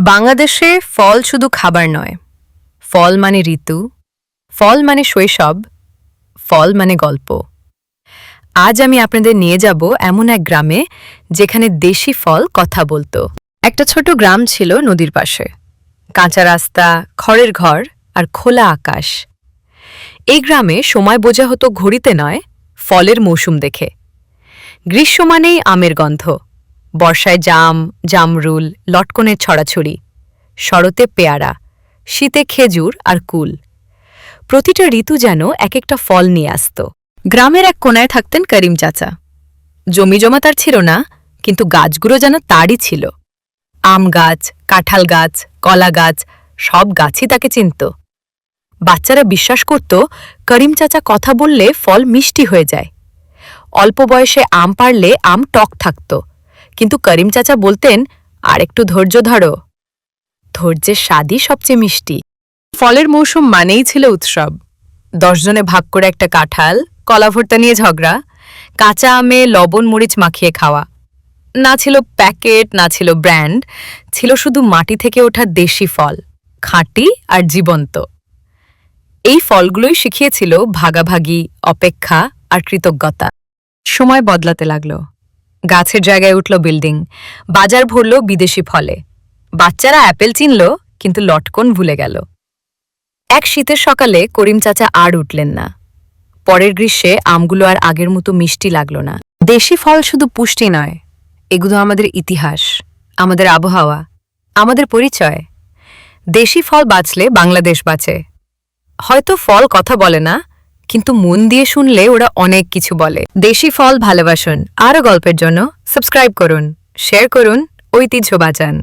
বাংলাদেশে ফল শুধু খাবার নয়। ফল মানে ঋতু, ফল মানে শৈশব, ফল মানে গল্প। আজ আমি আপনাদের নিয়ে যাব এমন এক গ্রামে যেখানে দেশি ফল কথা বলতো। একটা ছোট গ্রাম ছিল নদীর পাশে। কাঁচা রাস্তা, খড়ের ঘর আর খোলা আকাশ। এই গ্রামে সময় বোঝা হতো ঘড়িতে নয়, ফলের মৌসুম দেখে। গ্রীষ্ম মানেই আমের গন্ধ। বর্ষায় জাম, জামরুল, লটকনের ছড়াছড়ি, শরতে পেয়ারা, শীতে খেজুর আর কুল। প্রতিটা ঋতু যেন এক একটা ফল নিয়ে আসত। গ্রামের এক কোনায় থাকতেন করিম চাচা। জমি জমা তার ছিল না, কিন্তু গাছগুলো যেন তারই ছিল। আম গাছ, কাঁঠাল গাছ, কলা গাছ, সব গাছই তাকে চিনত। বাচ্চারা বিশ্বাস করত, করিম চাচা কথা বললে ফল মিষ্টি হয়ে যায়। অল্প বয়সে আম পারলে আম টক থাকত। কিন্তু করিম চাচা বলতেন আর একটু ধৈর্য ধরো। ধৈর্যের স্বাদই সবচেয়ে মিষ্টি। ফলের মৌসুম মানেই ছিল উৎসব। দশজনে ভাগ করে একটা কাঁঠাল, কলা ভর্তা নিয়ে ঝগড়া, কাঁচা আমে লবণ, মরিচ মাখিয়ে খাওয়া। না ছিল প্যাকেট, না ছিল ব্র্যান্ড, ছিল শুধু মাটি থেকে ওঠা দেশি ফল, খাঁটি আর জীবন্ত। এই ফলগুলোই শিখিয়েছিল ভাগাভাগি, অপেক্ষা আর কৃতজ্ঞতা। সময় বদলাতে লাগল। গাছের জায়গায় উঠল বিল্ডিং। বাজার ভরল বিদেশি ফলে। বাচ্চারা অ্যাপেল চিনল, কিন্তু লটকন ভুলে গেল। এক শীতের সকালে করিম চাচা আর উঠলেন না। পরের গ্রীষ্মে আমগুলো আর আগের মতো মিষ্টি লাগল না। দেশি ফল শুধু পুষ্টি নয়, এগুলো আমাদের ইতিহাস, আমাদের আবহাওয়া, আমাদের পরিচয়। দেশি ফল বাঁচলে বাংলাদেশ বাঁচে। হয়তো ফল কথা বলে না কিন্তু মন দিয়ে শুনলে ওরা অনেক কিছু বলে। দেশি ফল ভালোবাসুন। আরও গল্পের জন্য সাবস্ক্রাইব করুন। শেয়ার করুন ঐতিহ্য বাঁচান।